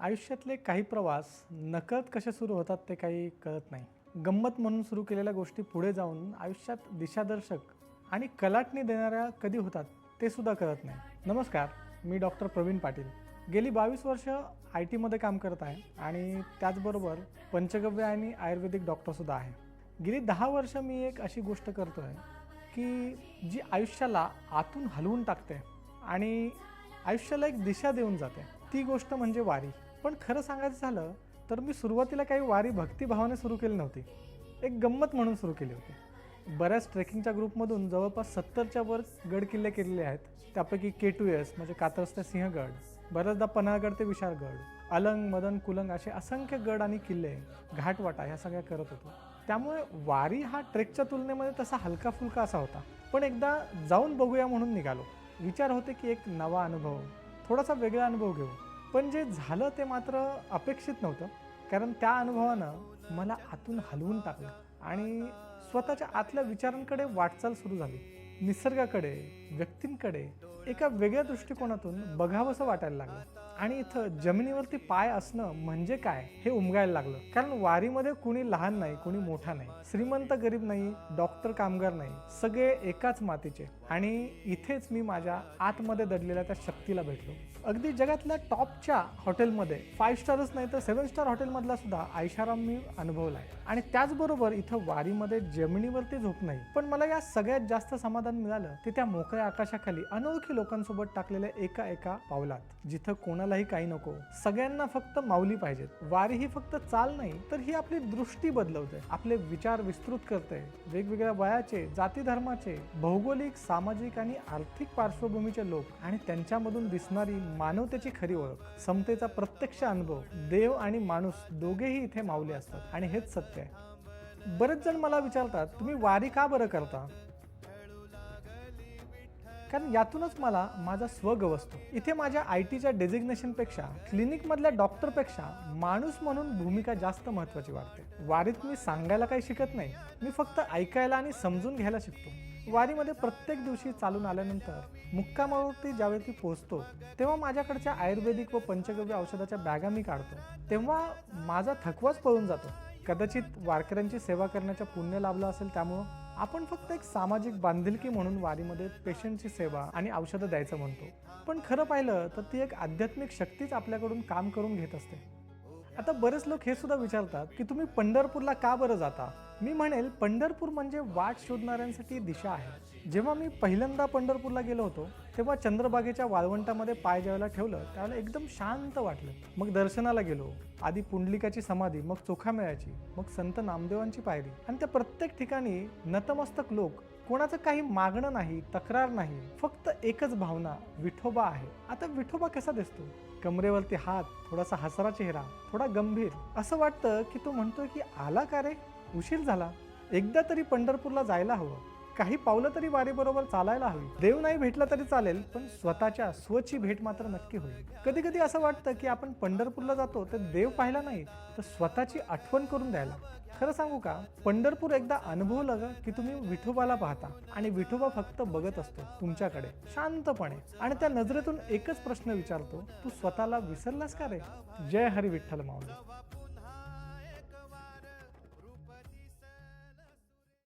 आयुष्यातले काही प्रवास नकळत कसे सुरू होतात ते काही कळत नाही. गंमत म्हणून सुरू केलेल्या गोष्टी पुढे जाऊन आयुष्यात दिशादर्शक आणि कलाटणी देणाऱ्या कधी होतात ते सुद्धा कळत नाही. नमस्कार मी डॉक्टर प्रवीण पाटील. गेली बावीस वर्ष आय टीमध्ये काम करत आहे आणि त्याचबरोबर पंचगव्य आणि आयुर्वेदिक डॉक्टरसुद्धा आहे. गेली दहा वर्ष मी एक अशी गोष्ट करतो आहे की जी आयुष्याला आतून हलवून टाकते आणि आयुष्याला एक दिशा देऊन जाते. ती गोष्ट म्हणजे वारी. पण खरं सांगायचं झालं तर मी सुरुवातीला काही वारी भक्तिभावाने सुरू केली नव्हती. एक गंमत म्हणून सुरू केली होती. बऱ्याच ट्रेकिंगच्या ग्रुपमधून जवळपास सत्तरच्या वर गड किल्ले केलेले आहेत. त्यापैकी के टू एस म्हणजे कात्रज ते सिंहगड बऱ्याचदा पन्हाळगड ते विशाळगड अलंग मदन कुलंग असे असंख्य गड आणि किल्ले घाटवाटा ह्या सगळ्या करत होतो. त्यामुळे वारी हा ट्रेकच्या तुलनेमध्ये तसा हलका फुलका असा होता. पण एकदा जाऊन बघूया म्हणून निघालो. विचार होते की एक नवा अनुभव थोडासा वेगळा अनुभव घेऊ. पण जे झालं ते मात्र अपेक्षित नव्हतं. कारण त्या अनुभवानं मला आतून हलवून टाकलं आणि स्वतःच्या आतल्या विचारांकडे वाटचाल सुरू झाली. निसर्गाकडे व्यक्तींकडे एका वेगळ्या दृष्टिकोनातून बघावंसं वाटायला लागलं. आणि इथं जमिनीवरती पाय असणं म्हणजे काय हे उमगायला लागलं. कारण वारीमध्ये कुणी लहान नाही कुणी मोठा नाही. श्रीमंत गरीब नाही डॉक्टर कामगार नाही. सगळे एकाच मातीचे. आणि इथेच मी माझ्या आतमध्ये दडलेल्या त्या शक्तीला भेटलो. अगदी जगातल्या टॉपच्या हॉटेलमध्ये फाईव्ह स्टारच नाही तर सेव्हन स्टार हॉटेलमधला सुद्धा आयशाराम मी अनुभवलाय. आणि त्याचबरोबर इथं वारीमध्ये जमिनीवरती झोप नाही. पण मला या सगळ्यात जास्त समाधान मिळालं ते त्या मोकळ्या आकाशाखाली अनोळखी लोकांसोबत टाकलेल्या एका एका पावलात जिथं कोणालाही काही नको. सगळ्यांना फक्त माऊली पाहिजेत. वारी ही फक्त चाल नाही तर ही आपली दृष्टी बदलवते. आपले विचार विस्तृत करते. वेगवेगळ्या वयाचे जाती धर्माचे भौगोलिक सामाजिक आणि आर्थिक पार्श्वभूमीचे लोक आणि त्यांच्यामधून दिसणारी मानवतेची खरी ओळख समतेचा प्रत्यक्ष अनुभव देव आणि माणूस दोघेही इथे माऊले असतात. आणि हेच सत्य आहे. बरेच जण मला विचारतात तुम्ही वारी का बरं करता? कारण यातूनच मला माझा स्व असतो इथे माझ्या आय टीच्या डेझिग्नेशनपेक्षा क्लिनिकमधल्या डॉक्टरपेक्षा माणूस म्हणून भूमिका जास्त महत्त्वाची वाटते वारीत मी सांगायला काही शिकत नाही. मी फक्त ऐकायला आणि समजून घ्यायला शिकतो. वारीमध्ये प्रत्येक दिवशी चालून आल्यानंतर मुक्कामावरती ज्यावेळी ती पोहोचतो तेव्हा माझ्याकडच्या आयुर्वेदिक व पंचगव्य औषधाच्या बॅगा मी काढतो. तेव्हा माझा थकवाच पळून जातो. कदाचित वारकऱ्यांची सेवा करण्याचा पुण्य लाभलं असेल त्यामुळं आपण फक्त एक सामाजिक बांधिलकी म्हणून वारीमध्ये पेशंटची सेवा आणि औषधं द्यायचं म्हणतो. पण खरं पाहिलं तर ती एक आध्यात्मिक शक्तीच आपल्याकडून काम करून घेत असते. आता बरेच लोक हे सुद्धा विचारतात की तुम्ही पंढरपूरला का बरं जाता? मी म्हणेल पंढरपूर म्हणजे वाट शोधणाऱ्यांसाठी दिशा आहे. जेव्हा मी पहिल्यांदा पंढरपूरला गेलो होतो तेव्हा चंद्रबागेच्या वाळवंटामध्ये पाय ज्यावेळेला ठेवलं त्यावेळेला एकदम शांत वाटलं. मग दर्शनाला गेलो आधी पुंडलिकाची समाधी मग चोखामेळ्याची मग संत नामदेवांची पायरी. आणि त्या प्रत्येक ठिकाणी नतमस्तक लोक कोणाचं काही मागणं नाही तक्रार नाही फक्त एकच भावना विठोबा आहे. आता विठोबा कसा दिसतो? कमरेवरती हात थोडासा हसरा चेहरा थोडा गंभीर. असं वाटतं की तो म्हणतोय की आला का रे? उशीर झाला. एकदा तरी पंढरपूरला जायला हवं. काही पावलं तरी वारीबरोबर चालायला हवी. देव नाही भेटला तरी चालेल पण स्वतःच्या स्वची भेट मात्र नक्की होईल. कधी कधी असं वाटतं की आपण पंढरपूरला जातो तर देव पाहिला नाही तर स्वतःची आठवण करून द्यायला. खरं सांगू का? पंढरपूर एकदा अनुभवलं ग की तुम्ही विठोबाला पाहता आणि विठोबा फक्त बघत असतो तुमच्याकडे शांतपणे. आणि त्या नजरेतून एकच प्रश्न विचारतो तू स्वतःला विसरलास का रे? जय हरी विठ्ठल माऊली.